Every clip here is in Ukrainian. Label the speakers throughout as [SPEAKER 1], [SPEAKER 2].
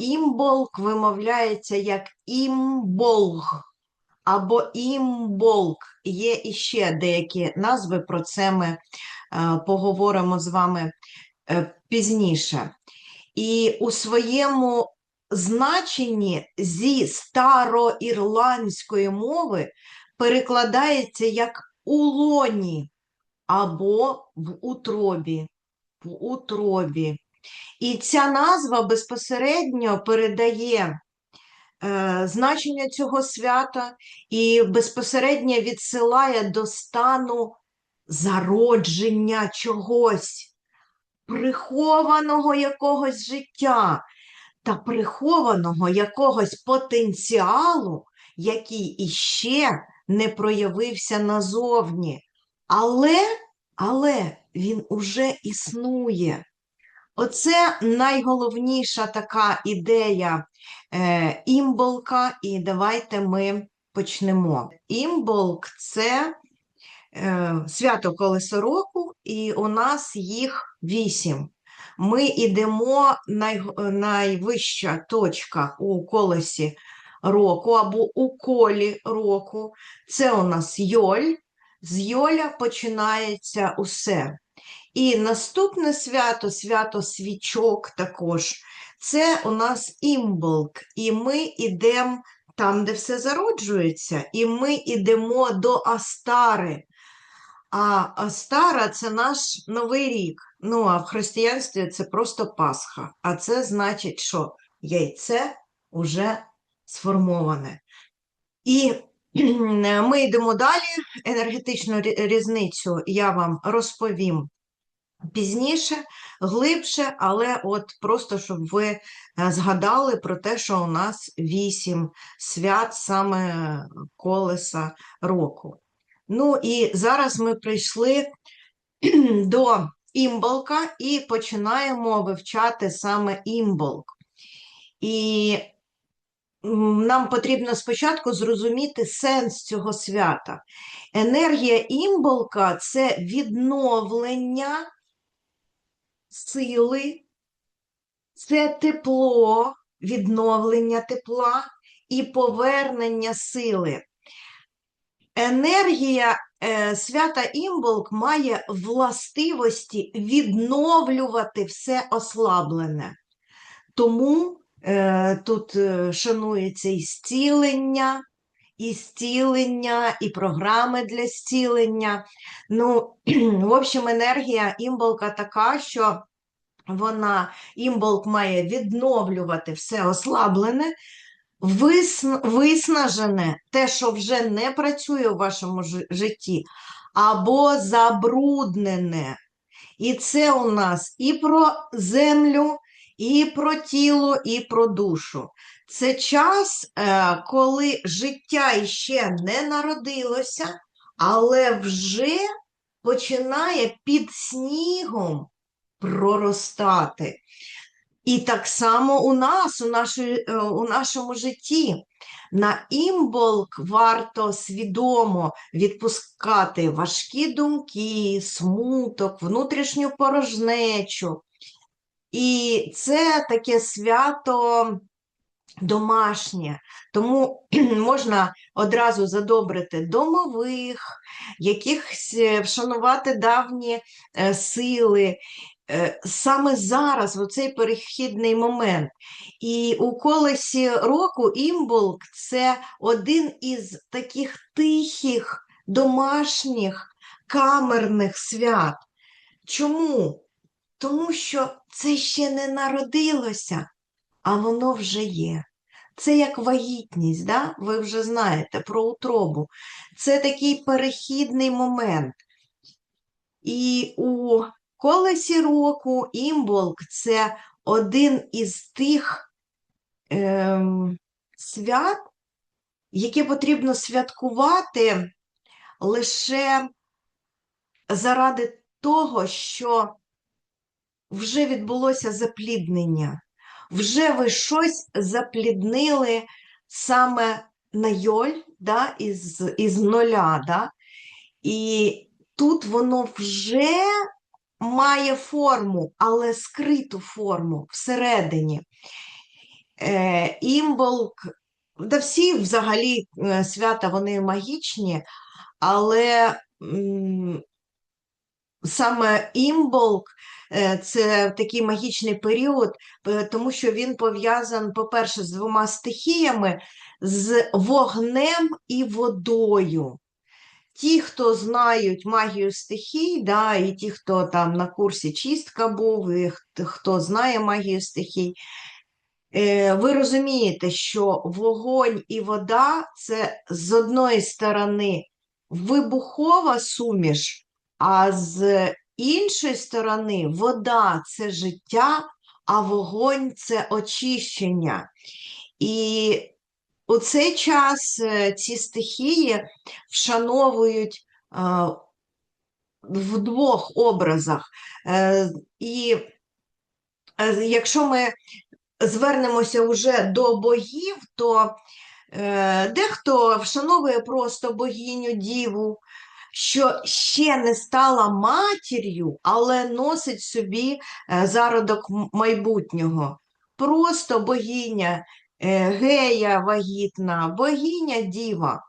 [SPEAKER 1] імболк вимовляється як імболг або імболк. Є іще деякі назви, про це ми е, поговоримо з вами е, пізніше. І у своєму значенні зі староірландської мови перекладається як у лоні або в утробі. В утробі. І ця назва безпосередньо передає е, значення цього свята і безпосередньо відсилає до стану зародження чогось, прихованого якогось життя та прихованого якогось потенціалу, який іще не проявився назовні. Але, але він уже існує. Оце найголовніша така ідея е, імболка, і давайте ми почнемо. Імболк це е, свято колесо року, і у нас їх вісім. Ми йдемо най, найвища точка у колесі року або у колі року. Це у нас йоль. З йоля починається усе. І наступне свято, свято свічок також, це у нас імболк. І ми йдемо там, де все зароджується, і ми йдемо до Астари. А Астара це наш новий рік. Ну, а в християнстві це просто Пасха. А це значить, що яйце вже сформоване. І ми йдемо далі. Енергетичну різницю я вам розповім пізніше, глибше, але от просто щоб ви е, згадали про те, що у нас вісім свят саме колеса року. Ну і зараз ми прийшли до імболка і починаємо вивчати саме імболк. І нам потрібно спочатку зрозуміти сенс цього свята. Енергія імболка це відновлення сили, це тепло, відновлення тепла і повернення сили. Енергія е, свята імболк має властивості відновлювати все ослаблене. Тому е, тут е, шанується і зцілення, і зцілення, і програми для зцілення. Ну, в общем, енергія імболка така, що вона, імболк має відновлювати все ослаблене, висн- виснажене, те, що вже не працює у вашому жи- житті, або забруднене. І це у нас і про землю, і про тіло, і про душу. Це час, е, коли життя іще не народилося, але вже починає під снігом проростати. І так само у нас, у, нашої, е, у нашому житті. На імболк варто свідомо відпускати важкі думки, смуток, внутрішню порожнечу. І це таке свято домашнє, тому можна одразу задобрити домових, якихось е, вшанувати давні е, сили. Е, Саме зараз, в цей перехідний момент. І у колесі року імболк це один із таких тихих, домашніх, камерних свят. Чому? Тому що це ще не народилося, а воно вже є. Це як вагітність, да? ви вже знаєте про утробу. Це такий перехідний момент. І у колесі року імболк це один із тих ем, свят, яке потрібно святкувати лише заради того, що вже відбулося запліднення, вже ви щось запліднили саме на йоль, да, із, із нуля, да? і тут воно вже має форму, але скриту форму всередині. Е, Імболк, да всі взагалі е, свята вони магічні, але саме імболк е, це такий магічний період, е, тому що він пов'язан, по-перше, з двома стихіями, з вогнем і водою. Ті, хто знають магію стихій, да, і ті, хто там на курсі чистка був, і хто- хто знає магію стихій, е, ви розумієте, що вогонь і вода це з одної сторони вибухова суміш, а з іншої сторони вода це життя, а вогонь це очищення. І у цей час е, ці стихії вшановують е, в двох образах. Е, І якщо ми звернемося вже до богів, то дехто вшановує просто богиню Діву, що ще не стала матір'ю, але носить собі е, зародок майбутнього. Просто богиня е, гея вагітна, богиня Діва.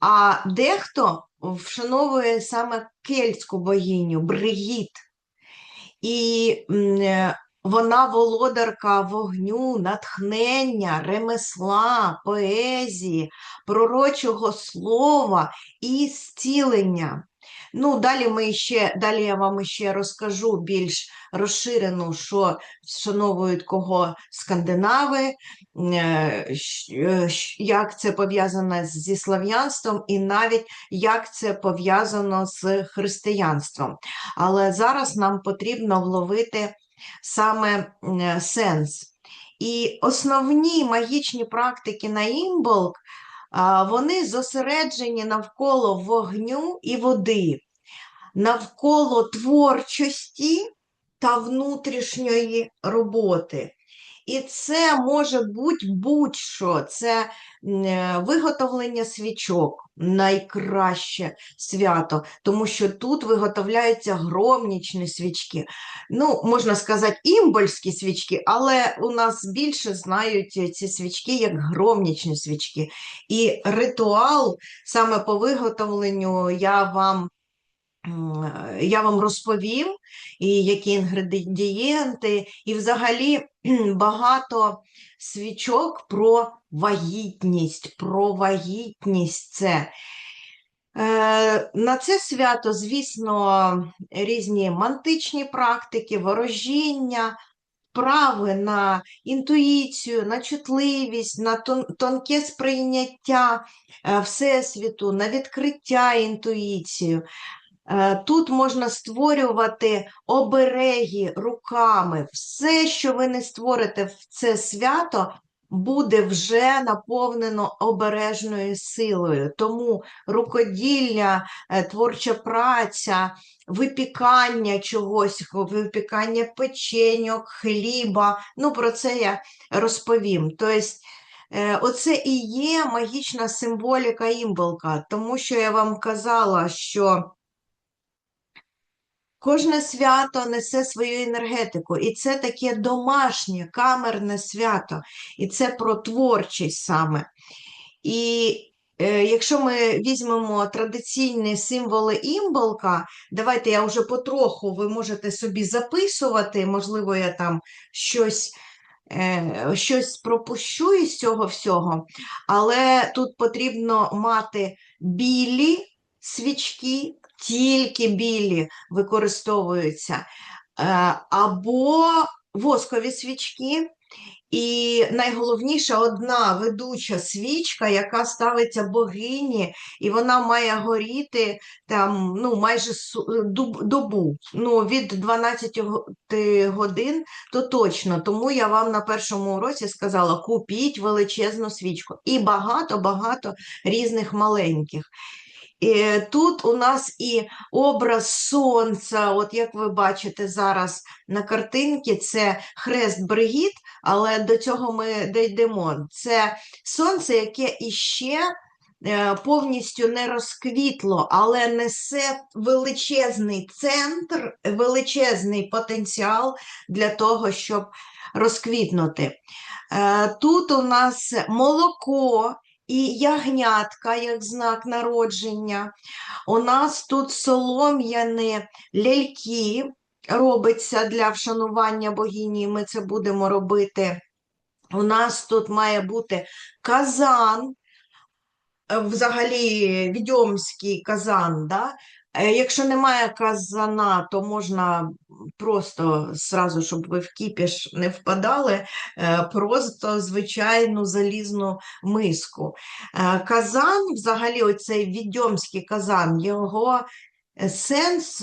[SPEAKER 1] А дехто вшановує саме кельтську богиню Бригіт. І е, вона володарка вогню, натхнення, ремесла, поезії, пророчого слова і зцілення. Ну, далі ми ще, далі я вам ще розкажу більш розширену, що вшановують кого скандинави, е, е, як це пов'язано зі слав'янством, і навіть як це пов'язано з християнством. Але зараз нам потрібно вловити саме сенс. І основні магічні практики на імболк, вони зосереджені навколо вогню і води, навколо творчості та внутрішньої роботи. І це може бути будь-що. Це е, виготовлення свічок, найкраще свято, тому що тут виготовляються громнічні свічки. Ну, можна сказати, імбольські свічки, але у нас більше знають ці свічки як громнічні свічки. І ритуал саме по виготовленню я вам. Я вам розповім, і які інгредієнти, і взагалі багато свічок про вагітність, про вагітність це. Е, На це свято, звісно, різні мантичні практики, ворожіння, вправи на інтуїцію, на чутливість, на тонке сприйняття е, Всесвіту, на відкриття інтуїцію. Е, Тут можна створювати обереги руками. Все, що ви не створите в це свято, буде вже наповнено обережною силою. Тому рукоділля, е, творча праця, випікання чогось, випікання печеньок, хліба. Ну, про це я розповім. Тобто, е, оце і є магічна символіка імболка, тому що я вам казала, що. Кожне свято несе свою енергетику, і це таке домашнє, камерне свято, і це про творчість саме. І е, якщо ми візьмемо традиційні символи імболка, давайте я вже потроху, ви можете собі записувати, можливо, я там щось, е, щось пропущу із цього всього, але тут потрібно мати білі свічки, тільки білі використовуються, е, або воскові свічки. І найголовніше одна ведуча свічка, яка ставиться богині, і вона має горіти там ну, майже добу. Ну, від 12 годин, то точно. Тому я вам на першому уроці сказала: купіть величезну свічку. І багато-багато різних маленьких. І тут у нас і образ сонця, от як ви бачите зараз на картинці, це хрест Бригіт, але до цього ми дійдемо. Це сонце, яке іще е, повністю не розквітло, але несе величезний центр, величезний потенціал для того, щоб розквітнути. Е, Тут у нас молоко і ягнятка як знак народження. У нас тут солом'яні ляльки робиться для вшанування богині. Ми це будемо робити. У нас тут має бути казан, взагалі відьомський казан. Да? Е, Якщо немає казана, то можна просто зразу, щоб ви в кіпіш не впадали, е, просто звичайну залізну миску. Е, Казан, взагалі, оцей відьомський казан, його сенс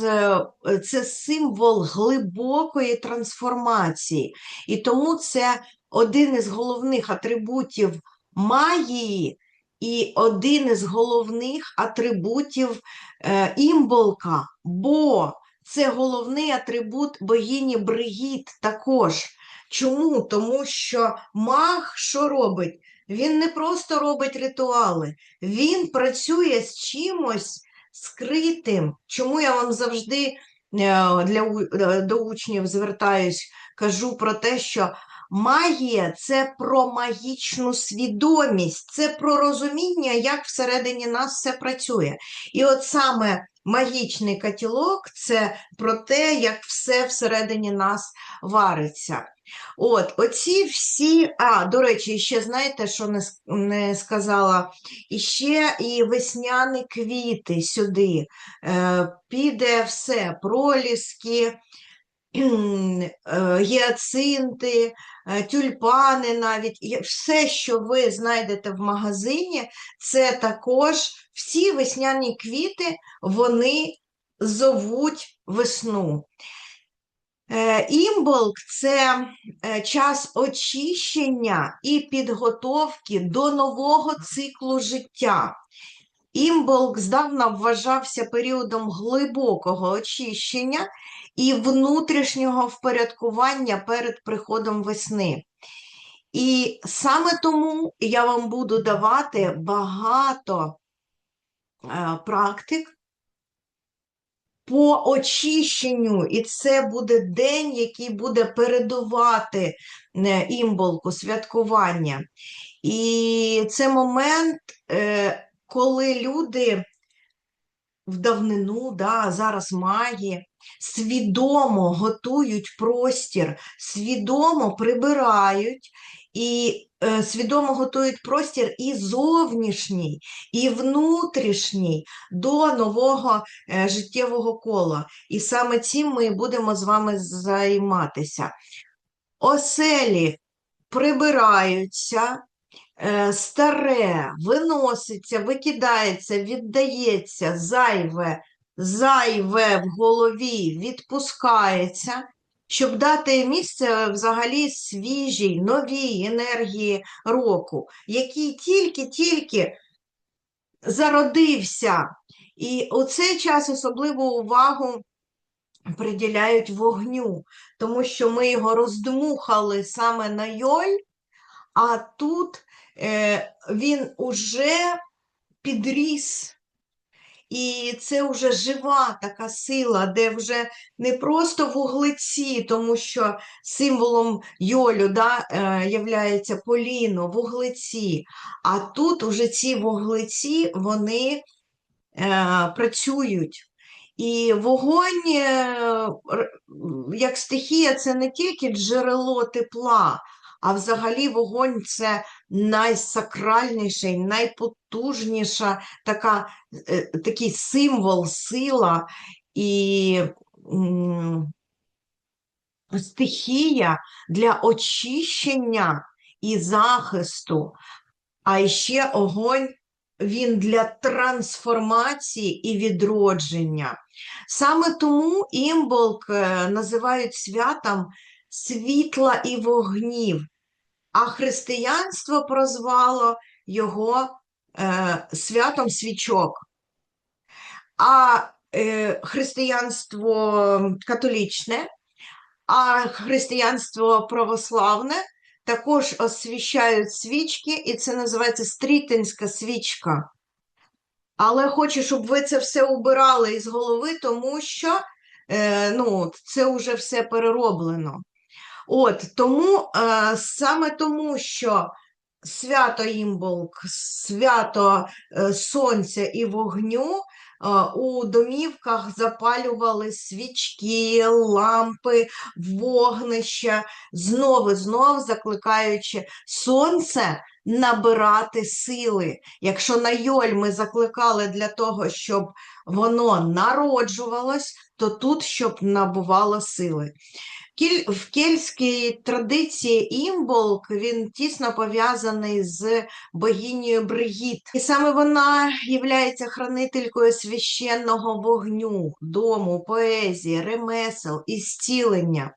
[SPEAKER 1] це символ глибокої трансформації. І тому це один із головних атрибутів магії і один із головних атрибутів е, імболка, бо це головний атрибут богині Бригіт також. Чому? Тому що маг що робить? Він не просто робить ритуали, він працює з чимось скритим. Чому я вам завжди е, для, е, до учнів звертаюсь, кажу про те, що магія це про магічну свідомість, це про розуміння, як всередині нас все працює. І от саме магічний котілок це про те, як все всередині нас вариться. От, оці всі, а, до речі, ще знаєте, що не, не сказала? І ще і весняні квіти сюди. Е, піде все, проліски, гіацинти, е, тюльпани навіть, все, що ви знайдете в магазині, це також всі весняні квіти, вони зовуть весну. Е, Імболк це е, час очищення і підготовки до нового циклу життя. Імболк здавна вважався періодом глибокого очищення і внутрішнього впорядкування перед приходом весни. І саме тому я вам буду давати багато е, практик по очищенню, і це буде день, який буде передувати е, імболку святкування. І це момент, е, коли люди в давнину, да, зараз маги, свідомо готують простір, свідомо прибирають і е, свідомо готують простір і зовнішній, і внутрішній до нового е, життєвого кола. І саме цим ми будемо з вами займатися. Оселі прибираються, е, старе виноситься, викидається, віддається, зайве, зайве в голові відпускається, щоб дати місце взагалі свіжій, новій енергії року, який тільки-тільки зародився. І у цей час особливу увагу приділяють вогню, тому що ми його роздмухали саме на йоль, а тут е, він уже підріс. І це вже жива така сила, де вже не просто вуглеці, тому що символом йолю да, е, являється поліно, вуглеці. А тут уже ці вуглеці, вони е, працюють. І вогонь, е, як стихія, це не тільки джерело тепла, а взагалі вогонь це найсакральніший, найпотужніша така, е, такий символ, сила і стихія для очищення і захисту. А ще огонь він для трансформації і відродження. Саме тому імболк е, називають святом світла і вогнів, а християнство прозвало його е, святом свічок. А е, християнство католічне, а християнство православне також освіщають свічки, і це називається стрітинська свічка. Але хочу, щоб ви це все убирали із голови, тому що е, ну, це вже все перероблено. От тому е, саме тому, що свято Імболк, свято е, сонця і вогню. е, У домівках запалювали свічки, лампи, вогнища, знов і знов закликаючи сонце набирати сили. Якщо на Йоль ми закликали для того, щоб воно народжувалось, то тут щоб набувало сили. В кельтській традиції імболк він тісно пов'язаний з богинею Бригіт. І саме вона є хранителькою священного вогню, дому, поезії, ремесел і зцілення.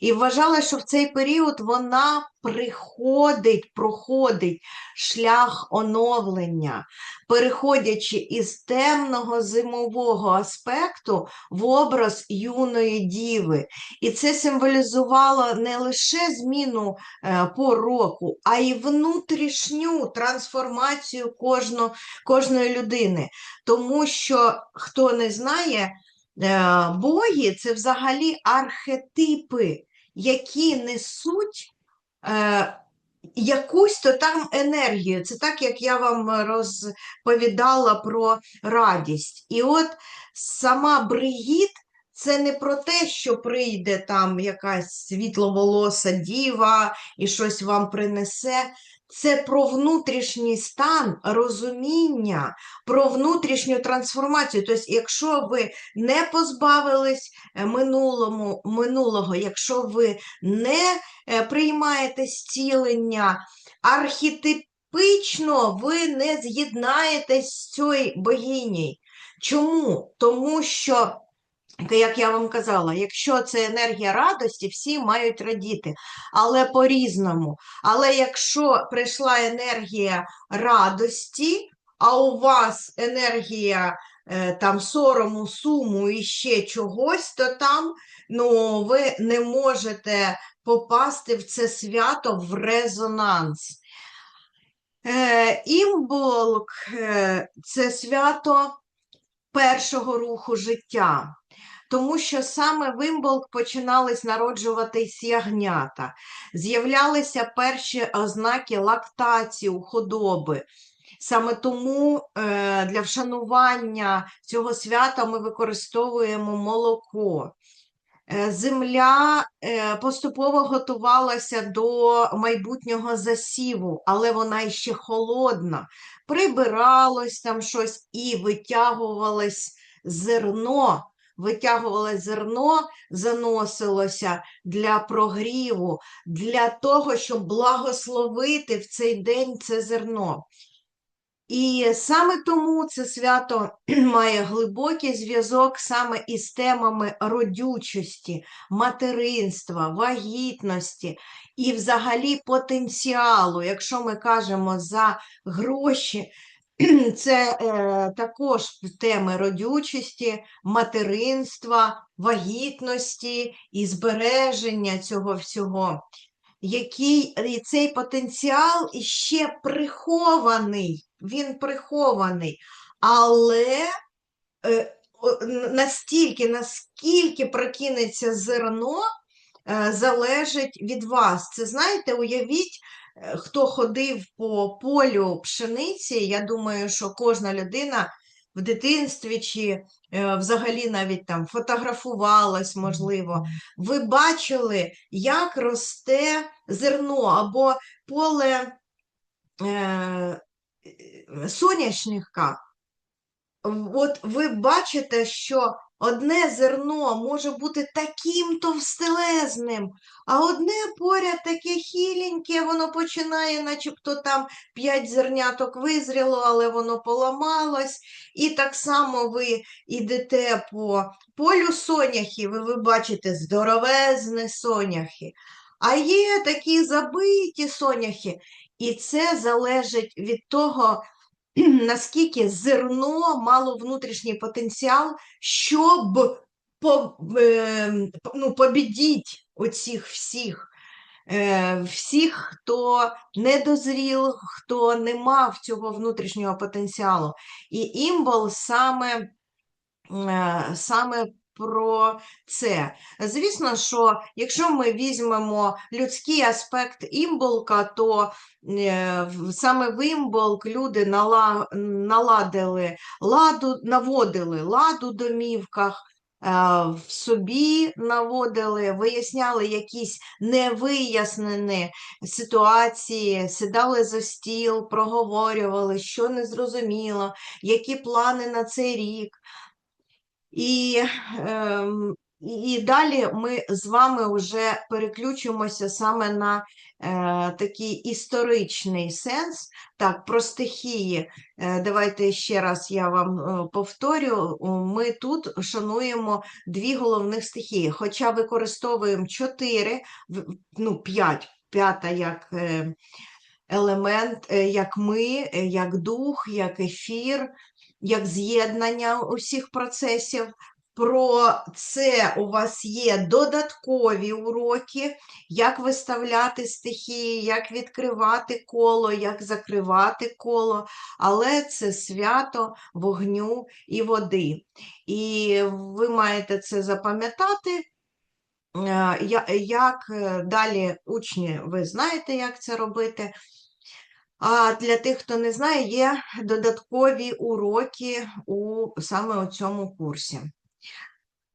[SPEAKER 1] І вважала, що в цей період вона приходить, проходить шлях оновлення, переходячи із темного зимового аспекту в образ юної діви. І це символізувало не лише зміну е, пор року, а й внутрішню трансформацію кожно, кожної людини. Тому що, хто не знає, е, боги це взагалі архетипи, які несуть. Е, Якусь то там енергію. Це так, як я вам розповідала про радість. І от сама Бригіт це не про те, що прийде там якась світловолоса діва і щось вам принесе. Це про внутрішній стан розуміння, про внутрішню трансформацію. Тобто, якщо ви не позбавились е, минулому, минулого, якщо ви не е, приймаєте зцілення, архетипично ви не з'єднаєтесь з цією богинею. Чому? Тому що як я вам казала, якщо це енергія радості, всі мають радіти, але по-різному. Але якщо прийшла енергія радості, а у вас енергія е, там сорому, суму і ще чогось, то там ну, ви не можете попасти в це свято в резонанс. Е, Імболк е, це свято першого руху життя тому що саме в Імболк починались народжуватись ягнята, з'являлися перші ознаки лактації у худоби. Саме тому е, для вшанування цього свята ми використовуємо молоко. Е, земля е, поступово готувалася до майбутнього засіву, але вона ще холодна. Прибиралось там щось і витягувалось зерно витягувалось зерно, заносилося для прогріву, для того, щоб благословити в цей день це зерно. І саме тому це свято має глибокий зв'язок саме із темами родючості, материнства, вагітності і взагалі потенціалу. Якщо ми кажемо за гроші, це е, також теми родючості, материнства, вагітності і збереження цього всього, який цей потенціал іще прихований, він прихований, але е, настільки, наскільки прокинеться зерно, е, залежить від вас. Це знаєте, уявіть. Е, хто ходив по полю пшениці, я думаю, що кожна людина в дитинстві чи е, взагалі навіть там фотографувалась, можливо, ви бачили, як росте зерно або поле е, соняшника. От ви бачите, що Одне зерно може бути таким товстелезним, а одне поряд таке хіленьке, воно починає, начебто там п'ять зерняток визріло, але воно поламалось. І так само ви йдете по полю соняхів, і ви бачите здоровезне соняхи. А є такі забиті соняхи. І це залежить від того, наскільки зерно мало внутрішній потенціал, щоб по, е, ну, побідіть оцих всіх е, всіх, хто не дозріл, хто не мав цього внутрішнього потенціалу. І імбол саме, е, саме про це. Звісно, що якщо ми візьмемо людський аспект імболка, то е, саме в імболк люди наладили ладу, наводили ладу домівках, е, в собі наводили, виясняли якісь невияснені ситуації, сідали за стіл, проговорювали, що не зрозуміло, які плани на цей рік. І, ем, і і далі ми з вами вже переключимося саме на е, такий історичний сенс. Так, про стихії. Е, давайте ще раз я вам е, повторю. Ми тут шануємо дві головних стихії, хоча використовуємо чотири, ну, п'ять, п'ята як. Е, Елемент, е, як ми, е, як дух, як ефір, як з'єднання усіх процесів. Про це у вас є додаткові уроки, як виставляти стихії, як відкривати коло, як закривати коло, але це свято вогню і води. І ви маєте це запам'ятати. Е, Як е, далі учні, ви знаєте, як це робити. А для тих, хто не знає, є додаткові уроки у саме у цьому курсі.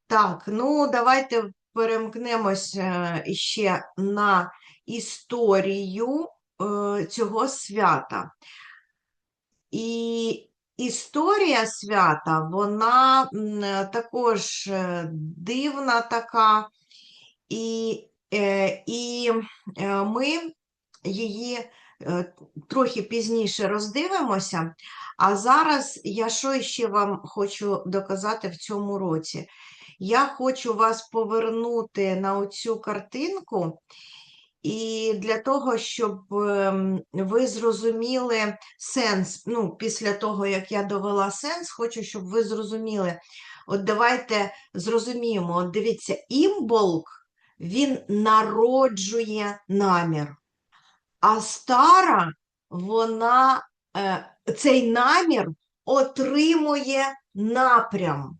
[SPEAKER 1] Так, ну давайте перемкнемось е, іще на історію е, цього свята. І історія свята, вона також е, дивна така, і, і ми її трохи пізніше роздивимося. А зараз я що ще вам хочу доказати в цьому році? Я хочу вас повернути на оцю картинку, і для того, щоб ем, ви зрозуміли сенс, ну, після того, як я довела сенс, хочу, щоб ви зрозуміли. От давайте зрозуміємо, от дивіться, імболк, він народжує намір. А стара, вона е, цей намір отримує напрям.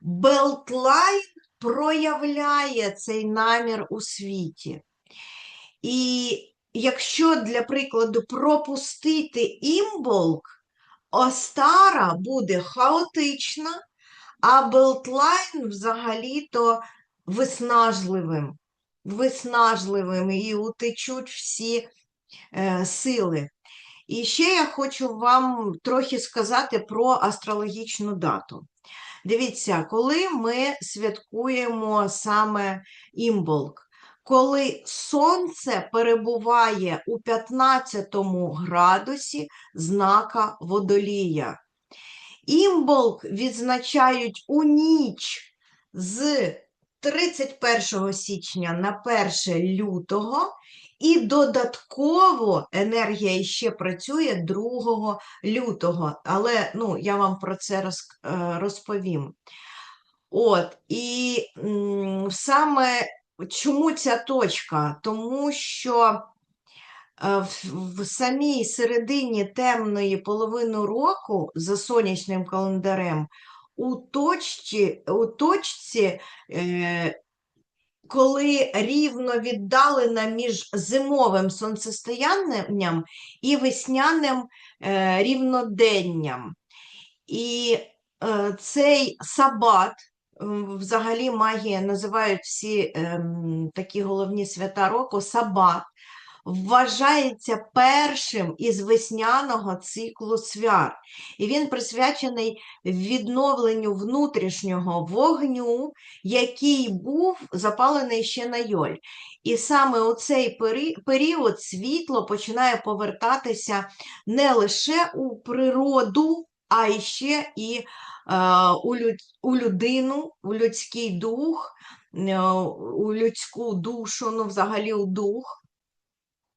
[SPEAKER 1] Белтлайн проявляє цей намір у світі. І якщо, для прикладу, пропустити імболк, Остара буде хаотична, а Белтлайн взагалі-то виснажливим. Виснажливим і утечуть всі е, сили. І ще я хочу вам трохи сказати про астрологічну дату. Дивіться, коли ми святкуємо саме імболк, коли сонце перебуває у 15 градусі знака водолія. Імболк відзначають у ніч з 31 січня на 1 лютого, і додатково енергія ще працює 2 лютого, але ну, я вам про це е, розповім. От, і саме чому ця точка? Тому що е, в, в самій середині темної половини року за сонячним календарем у точці, у точці е, коли рівно віддалена між зимовим сонцестоянням і весняним е, рівноденням. І е, цей сабат, взагалі магія називають всі ем, такі головні свята року сабат, вважається першим із весняного циклу свят. І він присвячений відновленню внутрішнього вогню, який був запалений ще на йоль. І саме у цей період світло починає повертатися не лише у природу, а ще і е, у людину, у людський дух, е, у людську душу, ну, взагалі у дух.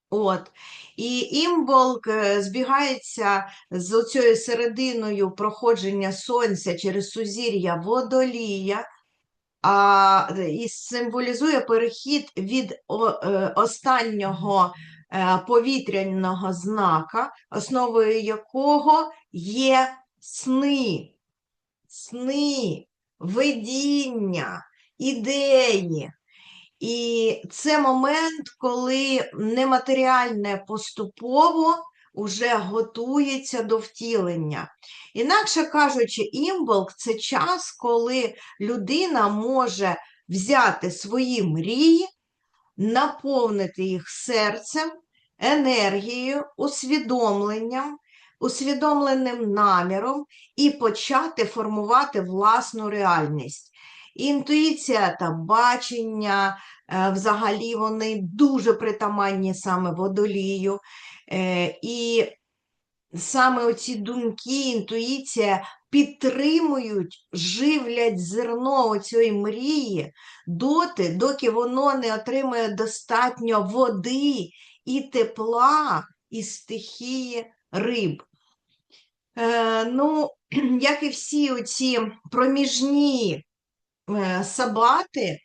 [SPEAKER 1] От. І імболк е, збігається з оцією серединою проходження сонця через сузір'я водолія, а, і символізує перехід від е, останнього е, повітряного знака, основою якого є сни, сни, видіння, ідеї. І це момент, коли нематеріальне поступово вже готується до втілення. Інакше кажучи, імболк це час, коли людина може взяти свої мрії, наповнити їх серцем, енергією, усвідомленням, усвідомленим наміром і почати формувати власну реальність. Інтуїція та бачення, е, взагалі, вони дуже притаманні саме водолію. Е, І саме оці думки, інтуїція підтримують, живлять зерно цієї мрії доти, доки воно не отримує достатньо води і тепла із стихії риб. Е, ну, як і всі оці проміжні сабати,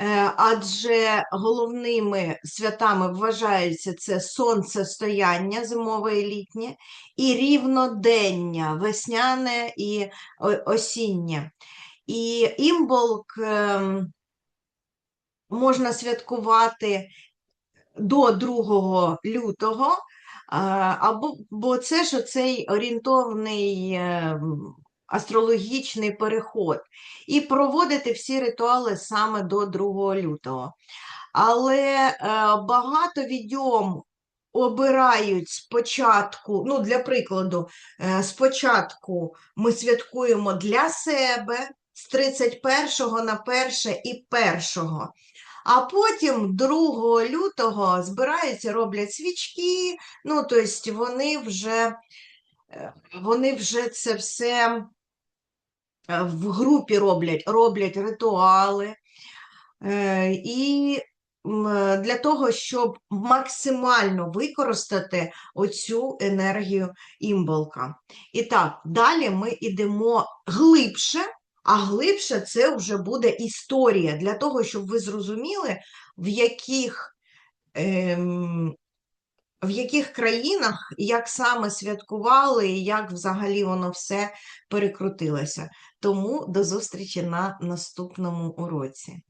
[SPEAKER 1] е, адже головними святами вважаються це сонцестояння зимове і літнє, і рівнодення, весняне і осіннє. І імболк ем, можна святкувати до 2 лютого, або, бо це ж оцей орієнтовний ем, астрологічний переход, і проводити всі ритуали саме до 2 лютого. Але е, багато відьом обирають спочатку, ну, для прикладу, е, спочатку ми святкуємо для себе з 31 на 1 і 1. А потім 2 лютого збираються, роблять свічки, ну, тобто вони вже, е, вони вже це все в групі роблять, роблять ритуали. Е, І е, для того, щоб максимально використати оцю енергію імболка. І так, далі ми йдемо глибше, а глибше це вже буде історія, для того, щоб ви зрозуміли, в яких, ем, в яких країнах, як саме святкували, і як взагалі воно все перекрутилося. Тому до зустрічі на наступному уроці.